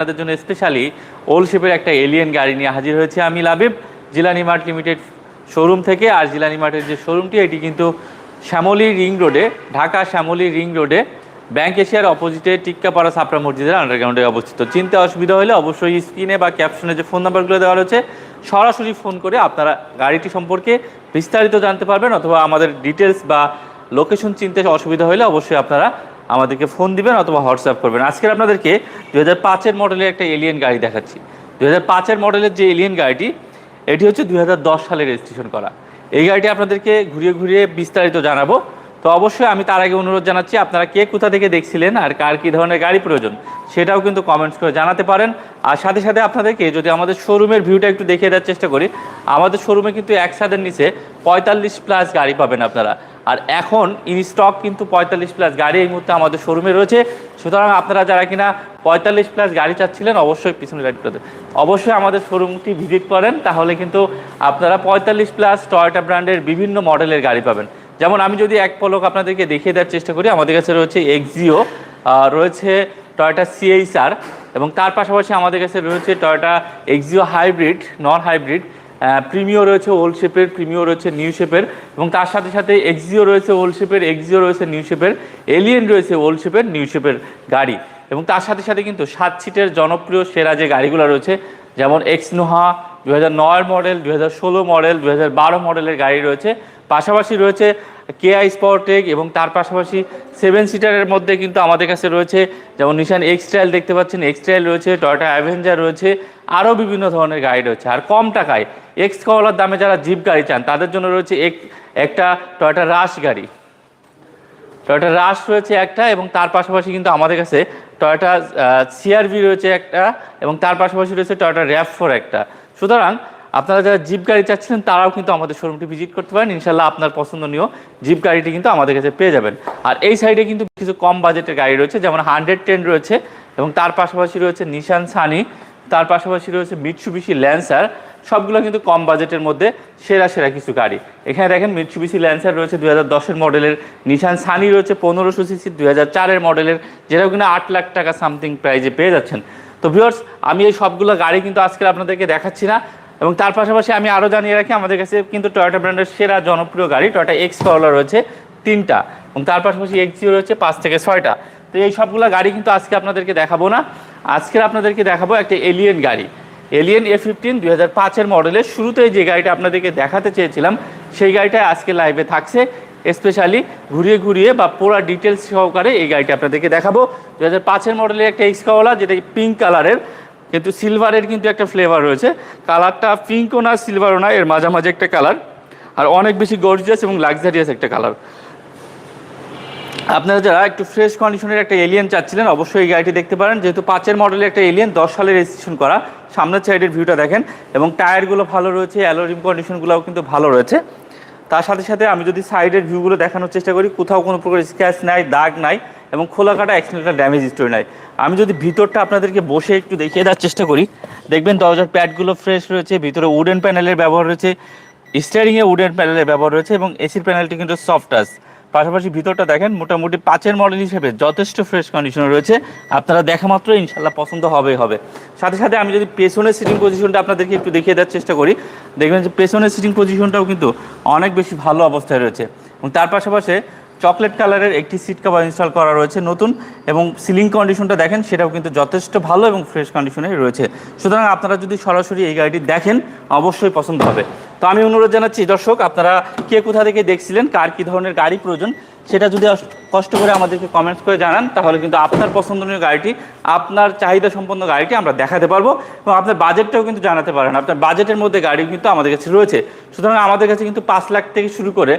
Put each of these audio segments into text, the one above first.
আপনাদের জন্য স্পেশালি ওল শেপের একটা এলিয়েন গাড়ি নিয়ে হাজির হয়েছে আমি Labib Jilani mart limited showroom থেকে। আর জিলানি মার্টের যে শোরুমটি এটি কিন্তু শ্যামলী রিং রোডে ঢাকা শ্যামলী রিং রোডে ব্যাংক এশিয়ার অপোজিটে টিক্কাপাড়া সাপড়া মসজিদের আন্ডারগ্রাউন্ডে অবস্থিত। চিনতে অসুবিধা হলে অবশ্যই স্ক্রিনে বা ক্যাপশনে যে ফোন নাম্বারগুলো দেওয়া রয়েছে, সরাসরি ফোন করে আপনারা গাড়িটি সম্পর্কে বিস্তারিত জানতে পারবেন, অথবা আমাদের ডিটেলস বা লোকেশন চিনতে অসুবিধা হলে অবশ্যই আপনারা আমাদেরকে ফোন দিবেন অথবা হোয়াটসঅ্যাপ করবেন। আজকে আপনাদেরকে দু হাজার পাঁচের মডেলের একটা এলিয়েন গাড়ি দেখাচ্ছি। দু হাজার পাঁচের মডেলের যে এলিয়েন গাড়িটি, এটি হচ্ছে দু হাজার দশ সালে রেজিস্ট্রেশন করা। এই গাড়িটি আপনাদেরকে ঘুরিয়ে ঘুরিয়ে বিস্তারিত জানাব। তো অবশ্যই আমি তার আগে অনুরোধ জানাচ্ছি, আপনারা কে কোথা থেকে দেখছিলেন আর কার কী ধরনের গাড়ি প্রয়োজন, সেটাও কিন্তু কমেন্টস করে জানাতে পারেন। আর সাথে সাথে আপনাদেরকে যদি আমাদের শোরুমের ভিউটা একটু দেখিয়ে দেওয়ার চেষ্টা করি, আমাদের শোরুমে কিন্তু এক ছাদের নিচে পঁয়তাল্লিশ প্লাস গাড়ি পাবেন আপনারা। আর এখন ইন স্টক কিন্তু পঁয়তাল্লিশ প্লাস গাড়ি এই মুহূর্তে আমাদের শোরুমে রয়েছে। সুতরাং আপনারা যারা কিনা পঁয়তাল্লিশ প্লাস গাড়ি চাচ্ছিলেন, অবশ্যই পিছনে রাইট অবশ্যই আমাদের শোরুমটি ভিজিট করেন, তাহলে কিন্তু আপনারা পঁয়তাল্লিশ প্লাস টয়োটা ব্র্যান্ডের বিভিন্ন মডেলের গাড়ি পাবেন। যেমন আমি যদি এক পলক আপনাদেরকে দেখিয়ে দেওয়ার চেষ্টা করি, আমাদের কাছে রয়েছে এক্সিও রয়েছে টয়োটা সিএইচআর এবং তার পাশাপাশি আমাদের কাছে রয়েছে Toyota Axio hybrid non hybrid Premio রয়েছে ওল্ড শেপের, প্রিমিও রয়েছে নিউ শেপের, এবং তার সাথে সাথে এক্সিও রয়েছে ওল্ড শেপের, এক্সিও রয়েছে নিউ শেপের, এলিয়েন রয়েছে ওল্ড শেপের, নিউ শেপের গাড়ি। এবং তার সাথে সাথে কিন্তু সাত সিটের জনপ্রিয়, সেরা যে গাড়িগুলো রয়েছে, যেমন এক্সনোহা দু হাজার নয় মডেল দু হাজার ষোলো মডেল দু হাজার বারো মডেলের গাড়ি রয়েছে। পাশাপাশি রয়েছে কেআই স্পটেক এবং তার পাশাপাশি সেভেন সিটারের মধ্যে কিন্তু আমাদের কাছে রয়েছে, যেমন নিশান এক্সট্রাইল দেখতে পাচ্ছেন এক্সট্রাইল রয়েছে টয়টা অ্যাভেঞ্জার রয়েছে, আরও বিভিন্ন ধরনের গাড়ি রয়েছে। আর কম টাকায় এক্স কলার দামে যারা জিপ গাড়ি চান, তাদের জন্য রয়েছে এক, একটা টয়োটা রাশ গাড়ি। টয়োটা রাশ রয়েছে একটা এবং তার পাশাপাশি কিন্তু আমাদের কাছে টয়োটা সিআরভি রয়েছে একটা এবং তার পাশাপাশি রয়েছে টয়টা র্যাপ ফোর একটা। সুতরাং আপনারা যারা জিপ গাড়ি চাচ্ছিলেন, তারাও কিন্তু আমাদের শোরুমটি ভিজিট করতে পারেন। ইনশাল্লাহ আপনার পছন্দনীয় জিপ গাড়িটি কিন্তু আমাদের কাছে পেয়ে যাবেন। আর এই সাইডে কিন্তু কিছু কম বাজেটের গাড়ি রয়েছে, যেমন হান্ড্রেড টেন রয়েছে এবং তার পাশাপাশি রয়েছে নিশান সানি তার পাশাপাশি রয়েছে মিটসুবিশি ল্যান্সার সবগুলো কিন্তু কম বাজেটের মধ্যে সেরা সেরা কিছু গাড়ি। এখানে দেখেন মিটসুবিশি ল্যান্সার রয়েছে দুই হাজার দশের মডেলের নিশান সানি রয়েছে পনেরোশো সিসি দুই হাজার চারের মডেলের যেটাও কিনা আট লাখ টাকা সামথিং প্রাইজে পেয়ে যাচ্ছেন। তো ভিউয়ার্স আমি এই সবগুলো গাড়ি কিন্তু আজকে আপনাদেরকে দেখাচ্ছি না। এবং তার পাশাপাশি আমি আরও জানিয়ে রাখি, আমাদের কাছে কিন্তু টয়োটা ব্র্যান্ডের সেরা জনপ্রিয় গাড়ি টয়োটা এক্স করলা রয়েছে তিনটা এবং তার পাশাপাশি এক্সিও রয়েছে পাঁচ থেকে ছয়টা। তো এই সবগুলো গাড়ি কিন্তু আজকে আপনাদেরকে দেখাবো না। আজকে আপনাদেরকে দেখাবো একটা এলিয়েন গাড়ি। এলিয়েন এ ফিফটিন দুই হাজার পাঁচের মডেলের শুরুতে যে গাড়িটা আপনাদেরকে দেখাতে চেয়েছিলাম, সেই গাড়িটা আজকে লাইভে থাকছে স্পেশালি ঘুরিয়ে ঘুরিয়ে বা পুরো ডিটেলস সহকারে এই গাড়িটা আপনাদেরকে দেখাবো। দু হাজার পাঁচের মডেলের একটা এক্স এক্সকাওয়ালা যেটা পিঙ্ক কালারের কিন্তু সিলভারের কিন্তু একটা ফ্লেভার রয়েছে। কালারটা পিঙ্কও না সিলভারও না, এর মাঝামাঝি একটা কালার আর অনেক বেশি গর্জিয়াস এবং লাক্সারিয়াস একটা কালার আপনারা যারা একটু ফ্রেশ কন্ডিশনের একটা এলিয়েন চাচ্ছিলেন, অবশ্যই এই গাড়িটি দেখতে পারেন। যেহেতু পাঁচের মডেলের একটা এলিয়েন দশ সালে রেজিস্ট্রেশন করা। সামনের সাইডের ভিউটা দেখেন। এবং টায়ারগুলো ভালো রয়েছে অ্যালোরিম কন্ডিশনগুলোও কিন্তু ভালো রয়েছে। তার সাথে সাথে আমি যদি সাইডের ভিউগুলো দেখানোর চেষ্টা করি, কোথাও কোনো প্রকার স্ক্র্যাচ নাই, দাগ নাই। এবং খোলা কাটা অ্যাক্সিডেন্টাল ড্যামেজ স্টোরি নাই। আমি যদি ভিতরটা আপনাদেরকে বসে একটু দেখিয়ে দেওয়ার চেষ্টা করি, দেখবেন দরজার প্যাডগুলো ফ্রেশ রয়েছে, ভিতরে উডেন প্যানেলের ব্যবহার রয়েছে স্টিয়ারিংয়ে উডেন প্যানেলের ব্যবহার রয়েছে এবং এসির প্যানেলটি কিন্তু সফট টাচ পাশাপাশি ভিতরটা দেখেন, মোটামুটি পাঁচের মডেল হিসেবে যথেষ্ট ফ্রেশ কন্ডিশনে রয়েছে। আপনারা দেখা মাত্র ইনশাল্লাহ পছন্দ হবে হবে। সাথে সাথে আমি যদি পেছনের সিটিং পজিশনটা আপনাদেরকে একটু দেখিয়ে দেওয়ার চেষ্টা করি, দেখবেন যে পেছনের সিটিং পজিশনটাও কিন্তু অনেক বেশি ভালো অবস্থায় রয়েছে। এবং তার পাশাপাশি চকলেট কালারের একটি সিট কভার ইনস্টল করা রয়েছে নতুন এবং সিলিং কন্ডিশনটা দেখেন, সেটাও কিন্তু যথেষ্ট ভালো এবং ফ্রেশ কন্ডিশনে রয়েছে। সুতরাং আপনারা যদি সরাসরি এই গাড়িটি দেখেন, অবশ্যই পছন্দ হবে। তো আমি অনুরোধ জানাচ্ছি, দর্শক, আপনারা কে কোথা থেকে দেখছিলেন, কার কী ধরনের গাড়ি প্রয়োজন, সেটা যদি কষ্ট করে আমাদেরকে কমেন্টস করে জানান, তাহলে কিন্তু আপনার পছন্দনীয় গাড়িটি, আপনার চাহিদা সম্পন্ন গাড়িটি আমরা দেখাতে পারব এবং আপনার বাজেটটাও কিন্তু জানাতে পারেন। আপনার বাজেটের মধ্যে গাড়ি কিন্তু আমাদের কাছে রয়েছে। সুতরাং আমাদের কাছে কিন্তু পাঁচ লাখ থেকে শুরু করে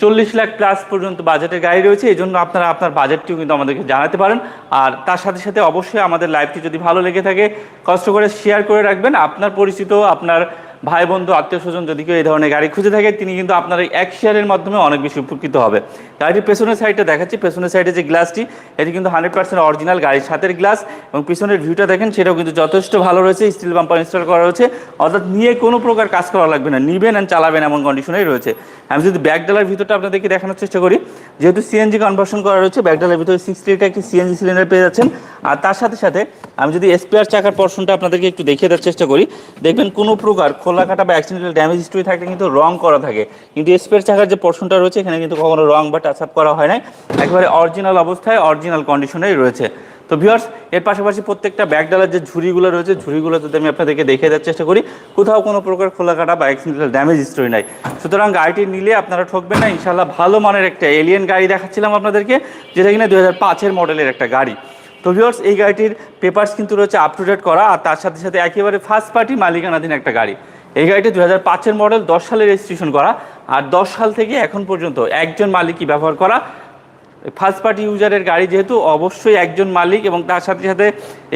চল্লিশ লাখ প্লাস পর্যন্ত বাজেটের গাড়ি রয়েছে এই জন্য আপনারা আপনার বাজেটটিও কিন্তু আমাদেরকে জানাতে পারেন। আর তার সাথে সাথে অবশ্যই আমাদের লাইভটি যদি ভালো লেগে থাকে, কষ্ট করে শেয়ার করে রাখবেন। আপনার পরিচিত, আপনার ভাই, বন্ধু, আত্মীয় স্বজন যদি কেউ এই ধরনের গাড়ি খুঁজে থাকে, তিনি কিন্তু আপনার এক শেয়ারের মাধ্যমে অনেক বেশি উপকৃত হবে। গাড়িটির পেছনের সাইডটা দেখাচ্ছি। পেছনের সাইডে যে গ্লাসটি এটি কিন্তু হান্ড্রেড পার্সেন্ট অরিজিনাল গাড়ির সাথের গ্লাস এবং পিছনের ভিউটা দেখেন, সেটাও কিন্তু যথেষ্ট ভালো রয়েছে। স্টিল বাম্পার ইনস্টল করা রয়েছে। অর্থাৎ নিয়ে কোনো প্রকার কাজ করা লাগবে না। নিবেন অ্যান্ড চালাবেন এমন কন্ডিশনেই রয়েছে। আমি যদি ব্যাক ডালার ভিতরটা আপনাদেরকে দেখানোর চেষ্টা করি, যেহেতু সিএনজি কনভার্সন করা রয়েছে ব্যাক ডালার ভিতরে সিক্স লিটার একটি সিএনজি সিলিন্ডার পেয়ে যাচ্ছেন। আর তার সাথে সাথে আমি যদি এসপিআর চাকার পর্শনটা আপনাদেরকে একটু দেখিয়ে দেওয়ার চেষ্টা করি, দেখবেন কোনো প্রকার খোলা কাটা বা অ্যাক্সিডেন্টাল ড্যামেজ হিস্ট্রি থাকলে কিন্তু রং করা থাকে। কিন্তু এসপিআর চাকার যে পর্শনটা রয়েছে, এখানে কিন্তু কখনো রং বা টাচ আপ করা হয় নাই। একেবারে অরিজিনাল অবস্থায় অরিজিনাল কন্ডিশনেই রয়েছে। তো ভিউয়ার্স এর পাশাপাশি প্রত্যেকটা ব্যাগডালার যে ঝুড়িগুলো রয়েছে, ঝুড়িগুলো যদি আমি আপনাদেরকে দেখিয়ে দেওয়ার চেষ্টা করি, কোথাও কোনো প্রকার খোলা কাটা বা অ্যাক্সিডেন্টাল ড্যামেজ হিস্ট্রি নাই। সুতরাং গাড়িটি নিলে আপনারা ঠকবেন না ইনশাল্লাহ ভালো মানের একটা এলিয়েন গাড়ি দেখাচ্ছিলাম আপনাদেরকে, যেটা কিনা দু হাজার পাঁচের মডেলের একটা গাড়ি। তো ভিউয়ার্স এই গাড়িটির পেপার্স কিন্তু রয়েছে আপ টু ডেট করা, আর তার সাথে সাথে একেবারে ফার্স্ট পার্টি মালিকানাধীন একটা গাড়ি। এই গাড়িটি দু হাজার পাঁচের মডেল, দশ সালে রেজিস্ট্রেশন করা। আর দশ সাল থেকে এখন পর্যন্ত একজন মালিকই ব্যবহার করা। ফার্স্ট পার্টি ইউজারের গাড়ি যেহেতু, অবশ্যই একজন মালিক এবং তার সাথে সাথে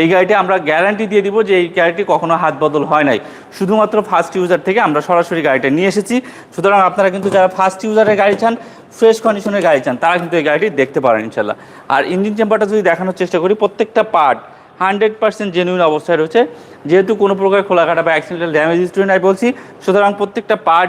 এই গাড়িটি আমরা গ্যারান্টি দিয়ে দিব যে এই গাড়িটি কখনো হাত বদল হয় নাই। শুধুমাত্র ফার্স্ট ইউজার থেকে আমরা সরাসরি গাড়িটা নিয়ে এসেছি। সুতরাং আপনারা কিন্তু যারা ফার্স্ট ইউজারের গাড়ি চান ফ্রেশ কন্ডিশনের গাড়ি চান, তারা কিন্তু এই গাড়িটি দেখতে পারেন ইনশাল্লাহ আর ইঞ্জিন চেম্বারটা যদি দেখানোর চেষ্টা করি, প্রত্যেকটা পার্ট হান্ড্রেড পার্সেন্ট জেনুইন অবস্থায় রয়েছে। যেহেতু কোনো প্রকার খোলাঘাটা বা অ্যাক্সিডেন্টাল ড্যামেজ স্টুডেন্ট আমি বলছি, সুতরাং প্রত্যেকটা পার্ট